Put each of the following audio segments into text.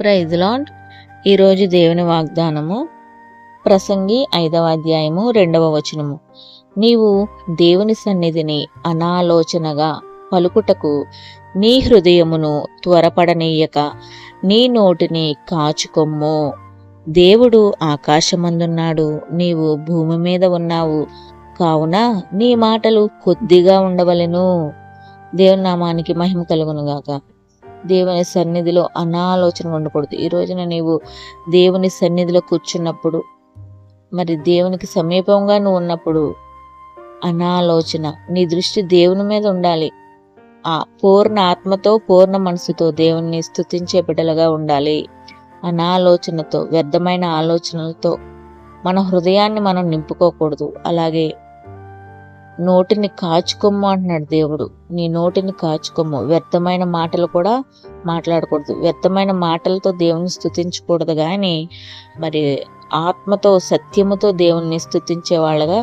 Praise land ఈరోజు దేవుని వాగ్దానము ప్రసంగి ఐదవ అధ్యాయము రెండవ వచనము. నీవు దేవుని సన్నిధిని అనాలోచనగా పలుకుటకు నీ హృదయమును త్వరపడనీయక నీ నోటిని కాచుకొమ్ము. దేవుడు ఆకాశమందున్నాడు నీవు భూమి మీద ఉన్నావు కావున నీ మాటలు కొద్దిగా ఉండవలెను. దేవుని నామానికి మహిమ కలుగునుగాక. దేవుని సన్నిధిలో అనాలోచన ఉండకూడదు. ఈ రోజున నీవు దేవుని సన్నిధిలో కూర్చున్నప్పుడు మరి దేవునికి సమీపంగా నువ్వు ఉన్నప్పుడు అనాలోచన నీ దృష్టి దేవుని మీద ఉండాలి. ఆ పూర్ణ ఆత్మతో పూర్ణ మనసుతో దేవుణ్ణి స్తుతించే బిడ్డలుగా ఉండాలి. అనాలోచనతో వ్యర్థమైన ఆలోచనలతో మన హృదయాన్ని మనం నింపుకోకూడదు. అలాగే నోటిని కాచుకోము అంటున్నాడు దేవుడు. నీ నోటిని కాచుకోము వ్యర్థమైన మాటలు కూడా మాట్లాడకూడదు. వ్యర్థమైన మాటలతో దేవుని స్థుతించకూడదు కానీ మరి ఆత్మతో సత్యముతో దేవుణ్ణి స్థుతించే వాళ్ళగా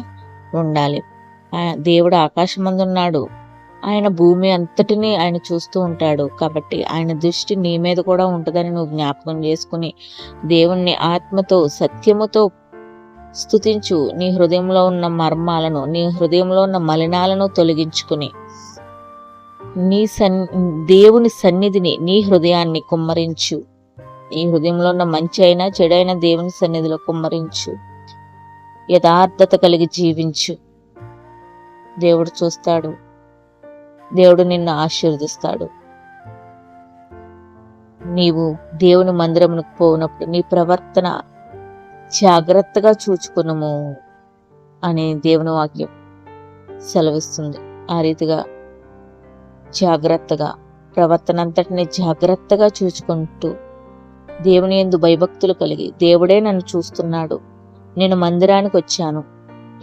ఉండాలి. దేవుడు ఆకాశమందు ఉన్నాడు ఆయన భూమి అంతటిని ఆయన చూస్తూ ఉంటాడు. కాబట్టి ఆయన దృష్టి నీ మీద కూడా ఉంటుందని నువ్వు జ్ఞాపకం చేసుకుని దేవుణ్ణి ఆత్మతో సత్యముతో స్థుతించు నీ హృదయంలో ఉన్న మర్మాలను నీ హృదయంలో ఉన్న మలినాలను తొలగించుకుని. నీ సన్ దేవుని సన్నిధిని నీ హృదయాన్ని కుమ్మరించు. నీ హృదయంలో ఉన్న మంచి అయినా చెడైన దేవుని సన్నిధిలో కుమ్మరించు. యథార్థత కలిగి జీవించు. దేవుడు చూస్తాడు. దేవుడు నిన్ను ఆశీర్వదిస్తాడు. నీవు దేవుని మందిరమునకు పోనప్పుడు నీ ప్రవర్తన జాగ్రత్తగా చూచుకునము అని దేవుని వాక్యం సెలవిస్తుంది. ఆ రీతిగా జాగ్రత్తగా ప్రవర్తన అంతటిని జాగ్రత్తగా చూచుకుంటూ దేవుని ఎందు భయభక్తులు కలిగి దేవుడే నన్ను చూస్తున్నాడు నేను మందిరానికి వచ్చాను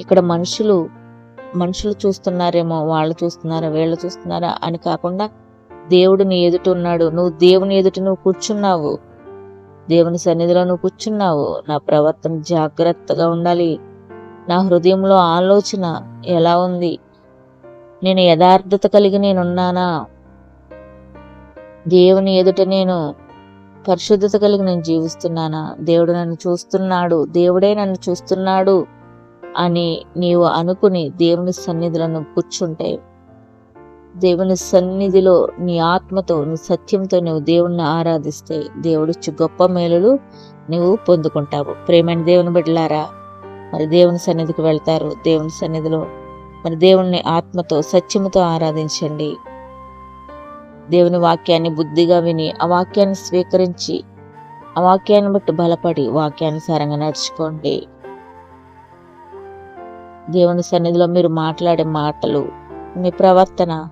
ఇక్కడ మనుషులు మనుషులు చూస్తున్నారేమో వాళ్ళు చూస్తున్నారా వీళ్ళు చూస్తున్నారా అని కాకుండా దేవుడు నీ ఎదుట ఉన్నాడు నువ్వు దేవుని ఎదుట నువ్వు కూర్చున్నావు దేవుని సన్నిధిలో నువ్వు కూర్చున్నావు. నా ప్రవర్తన జాగ్రత్తగా ఉండాలి. నా హృదయంలో ఆలోచన ఎలా ఉంది? నేను యథార్థత కలిగి నేనున్నానా? దేవుని ఎదుట నేను పరిశుద్ధత కలిగి నేను జీవిస్తున్నానా? దేవుడు నన్ను చూస్తున్నాడు. దేవుడే నన్ను చూస్తున్నాడు అని నీవు అనుకుని దేవుని సన్నిధులను కూర్చుంటే దేవుని సన్నిధిలో నీ ఆత్మతో నీ సత్యంతో నువ్వు దేవుణ్ణి ఆరాధిస్తే దేవుడిచ్చి గొప్ప మేలులు నువ్వు పొందుకుంటావు. ప్రేమైన దేవుని బిడ్డలారా మరి దేవుని సన్నిధికి వెళ్తారు. దేవుని సన్నిధిలో మరి దేవుణ్ణి ఆత్మతో సత్యముతో ఆరాధించండి. దేవుని వాక్యాన్ని బుద్ధిగా విని ఆ వాక్యాన్ని స్వీకరించి ఆ వాక్యాన్ని బట్టి బలపడి వాక్యానుసారంగా నడుచుకోండి. దేవుని సన్నిధిలో మీరు మాట్లాడే మాటలు మీ ప్రవర్తన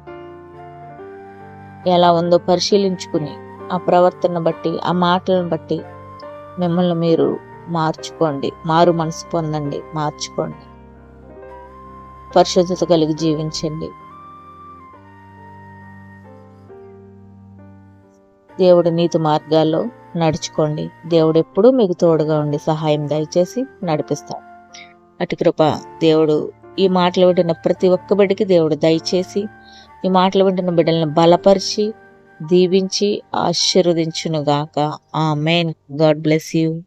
ఎలా ఉందో పరిశీలించుకుని ఆ ప్రవర్తన బట్టి ఆ మాటలను బట్టి మిమ్మల్ని మీరు మార్చుకోండి. మారు మనసు పొందండి. మార్చుకోండి. పరిశుద్ధత కలిగి జీవించండి. దేవుడి నీతి మార్గాల్లో నడుచుకోండి. దేవుడు ఎప్పుడూ మీకు తోడుగా ఉండి సహాయం దయచేసి నడిపిస్తాడు. అటు కృప దేవుడు ఈ మాటలు వింటున్న ప్రతి ఒక్క బిడ్డకి దేవుడు దయచేసి ఈ మాటలు వింటున్న బిడ్డలను బలపరిచి దీవించి ఆశీర్వదించునుగాక. ఆ మెయిన్ గాడ్ బ్లెస్ యూ.